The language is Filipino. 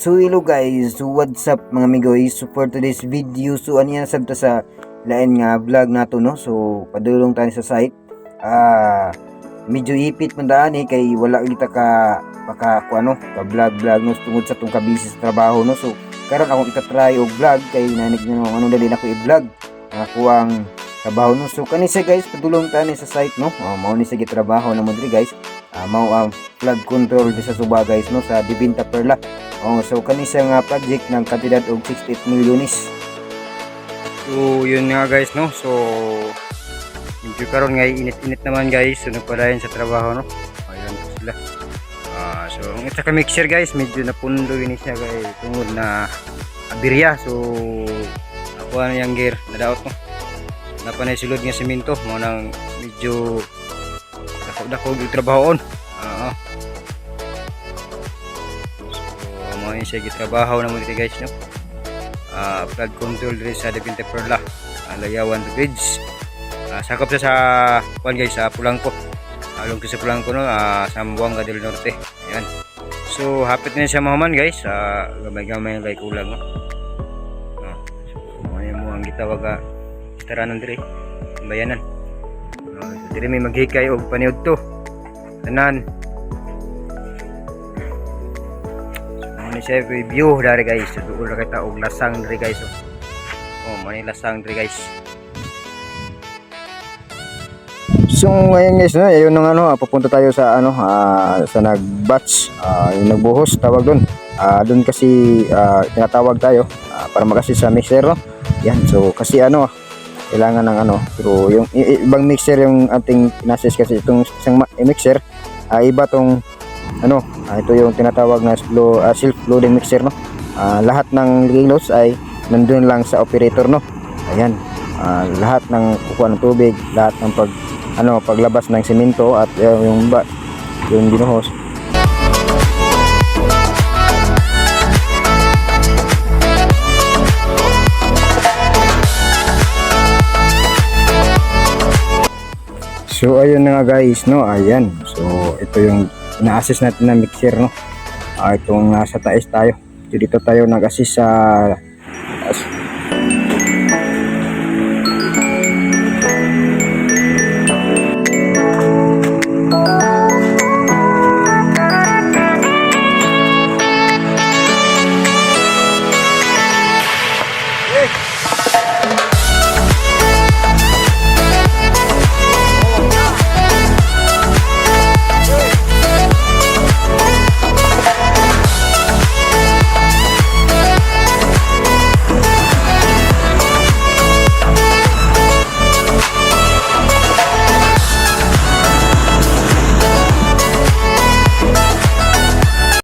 So hello guys, what's up mga amigoy? So for today's video, so ano yan sabta sa lain nga vlog nato no? So padulong tayo sa site. Ah, medyo ipit man daan eh kay wala kita ka paka ku ano, ka vlog vlog no tungod sa tong kabisi sa trabaho no. So karon akong itatry og vlog kay nanig nyo ano dali na ko i-vlog. Ako ang trabaho no. So kani siya guys, padulong tayo sa site no. Oh, mao ni sa trabaho na mo guys. Ah, mao ang flood control sa Suba guys no sa Dibinta Perla. Oh, so kani siya nga project ng kantidad og 68 milyones. So, yun nga guys, no? So, medyo karon nga init-init naman guys. So, nagpadayon sa trabaho, no? Ayan po sila. Ah, so, ang isa ka mixer guys, medyo napundo yun siya guys. Tungod na abirya. So, ako na yung gear, nadaot, no? Napanay sulod nga simento. Mo nang medyo dako-dako yung trabahoon. Oo. So, mo yun siya gitrabaho na dito guys, no? uh, flood control diri sa Depinte Perla uh, Layawan Bridge. Uh, sakop siya sa kuan guys sa Pulangko along sa Pulangko no? Uh, sa Buanga del Norte. Ayan. So hapit na siya mahuman guys. Uh, gamay-gamay kay kulang no? Uh, so may mo ang gitawag uh, taranan diri bayanan. Uh, so, diri may maghikay og paniud to. Tanan ano siya review dari guys so doon ra kita og lasang dari guys oh oh mani lasang dari guys So ngayon guys, no, ayun nung ano, papunta tayo sa ano, ah, sa nag-batch, ah, yung nagbuhos tawag doon. Ah, doon kasi ah, tinatawag tayo ah, para makasi sa mixer, no. Yan, so kasi ano, kailangan ng ano, pero yung ibang mixer yung ating nasis kasi itong isang mixer, ah, iba tong ano, ah, ito yung tinatawag na slow, ah, self-loading mixer, no. Ah, lahat ng kilos ay nandun lang sa operator, no. Ayan, ah, lahat ng kukuha ng tubig, lahat ng pag ano paglabas ng semento at uh, yung ba yung ginuhos So ayun na nga guys no ayan so ito yung ina-assist natin na mixer no? Ah, itong nasa taas tayo. Dito tayo nag-assist sa as-